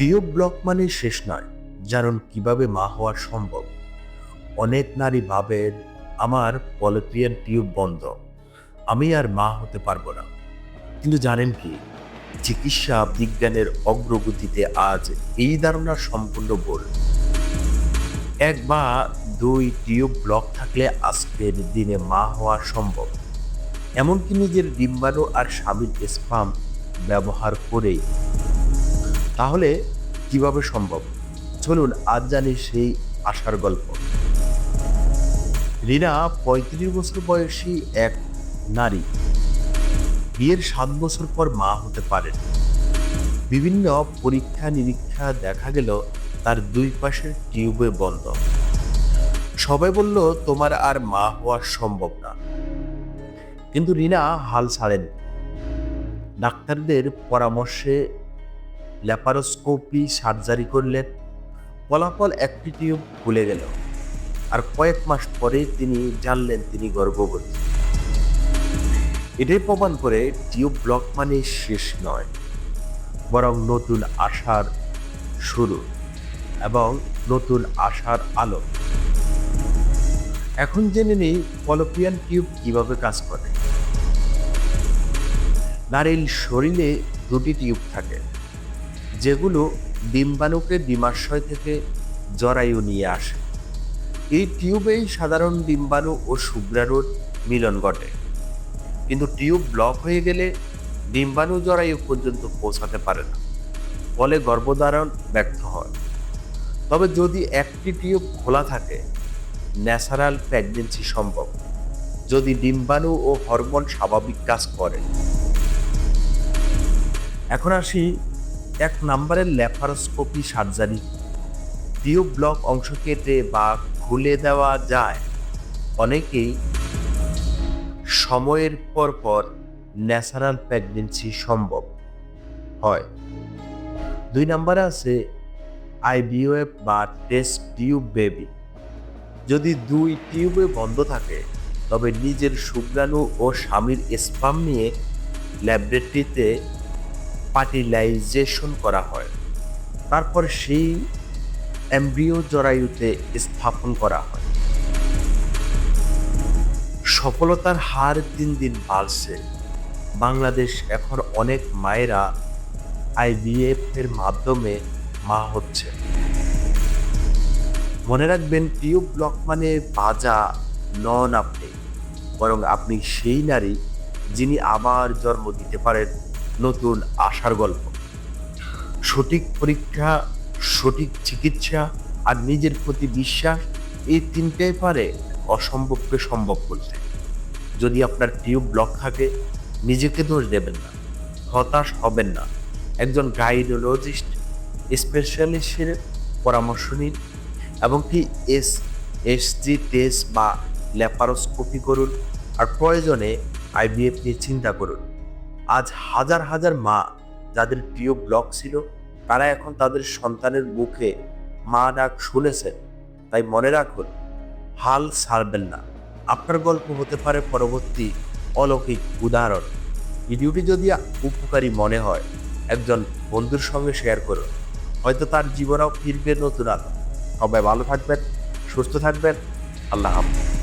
Tube block মানে শেষ নয়, জানুন কীভাবে মা হওয়া সম্ভব। অনেক নারী ভাবেন, আমার পলিপিয়ান টিউব বন্ধ, আমি আর মা হতে পারব না। কিন্তু জানেন কি, চিকিৎসা বিজ্ঞানের অগ্রগতিতে আজ এই ধারণা সম্পূর্ণ ভুল। এক বা দুই টিউব ব্লক থাকলে আজকের দিনে মা হওয়া সম্ভব। এমনকি নিজের ডিম্বাণু আর স্বামীর স্পাম ব্যবহার করেই তাহলে কীভাবে সম্ভব? চলুন আজ জানি সেই আশার গল্প। রিনা পঁয়ত্রিশ বছর বয়সী এক নারী। বিয়ের সাত বছর পর মা হতে পারেন। বিভিন্ন পরীক্ষা নিরীক্ষা দেখা গেল তার দুই পাশের টিউবে বন্ধ। সবাই বলল, তোমার আর মা হওয়া সম্ভব না। কিন্তু রিনা হাল ছাড়েন ডাক্তারদের পরামর্শে ল্যাপারোস্কোপি সার্জারি করলেন। ফলাফল একটি টিউব খুলে গেল। আর কয়েক মাস পরে তিনি জানলেন তিনি গর্ভবতী। এটাই প্রমাণ করে টিউব ব্লক মানে শেষ নয়, বরং নতুন আশার শুরু এবং নতুন আশার আলো। এখন জেনে নেই পলোপিয়ান টিউব কীভাবে কাজ করে। নারীর শরীরে দুটি টিউব থাকে। যেগুলো ডিম্বাণুকে ডিমাশয় থেকে জরায়ু নিয়ে আসে। এই টিউবেই সাধারণ ডিম্বাণু ও শুক্রাণুর মিলন ঘটে। কিন্তু টিউব ব্লক হয়ে গেলে ডিম্বাণু জরায়ু পর্যন্ত পৌঁছাতে পারে না। ফলে গর্ভধারণ ব্যর্থ হয়। তবে যদি একটি টিউব খোলা থাকে, ন্যাচারাল প্রেগনেন্সি সম্ভব। যদি ডিম্বাণু ও হরমোন স্বাভাবিক কাজ করে। এখন আসি এক নাম্বারের ল্যাপারোস্কোপি সার্জারি। টিউব ব্লক অংশ কেটে বা খুলে দেওয়া যায়। অনেকেই সময়ের পর পর ন্যাচারাল প্রেগনেন্সি সম্ভব হয়। দুই নম্বরে আছে আইবিওএফ বা টেস্ট টিউব বেবি। যদি দুই টিউবে বন্ধ থাকে, তবে নিজের শুক্রাণু ও স্বামীর স্পাম নিয়ে ল্যাবরেটরিতে পার্টিলাইজেশন করা হয়। তারপর সেই এমব্রিও জরায়ুতে স্থাপন করা হয়। সফলতার হার দিন দিন বাড়ছে। বাংলাদেশ এখন অনেক মায়েরা আইভিএফ এর মাধ্যমে মা হচ্ছে। মনে রাখবেন, টিউব ব্লক মানে বাজা, নন আপনি। বরং আপনি সেই নারী যিনি আবার জন্ম দিতে পারেন। নতুন আশার গল্প। সঠিক পরীক্ষা, সঠিক চিকিৎসা আর নিজের প্রতি বিশ্বাস, এই তিনটাই পারে অসম্ভবকে সম্ভব করতে যদি আপনার টিউব ব্লক থাকে, নিজেকে দোষ দেবেন না, হতাশ হবেন না। একজন গাইনোলজিস্ট, স্পেশালিস্টের পরামর্শ নিন এবং কি এস এসজি টেস্ট বা ল্যাপারোস্কোপি করুন আর প্রয়োজনে আইভিএফ নিয়ে চিন্তা করুন। আজ হাজার হাজার মা যাদের প্রিয় ব্লক ছিল, তারা এখন তাদের সন্তানের মুখে মা ডাক শুনেছেন। তাই মনে রাখুন, হাল ছাড়বেন না। আপনার গল্প হতে পারে পরবর্তী অলৌকিক উদাহরণ। ভিডিওটি যদি উপকারী মনে হয়, একজন বন্ধুর সঙ্গে শেয়ার করুন। হয়তো তার জীবনেও ফিরবে নতুন আলো। সবাই ভালো থাকবেন, সুস্থ থাকবেন। আল্লাহ হাফিজ।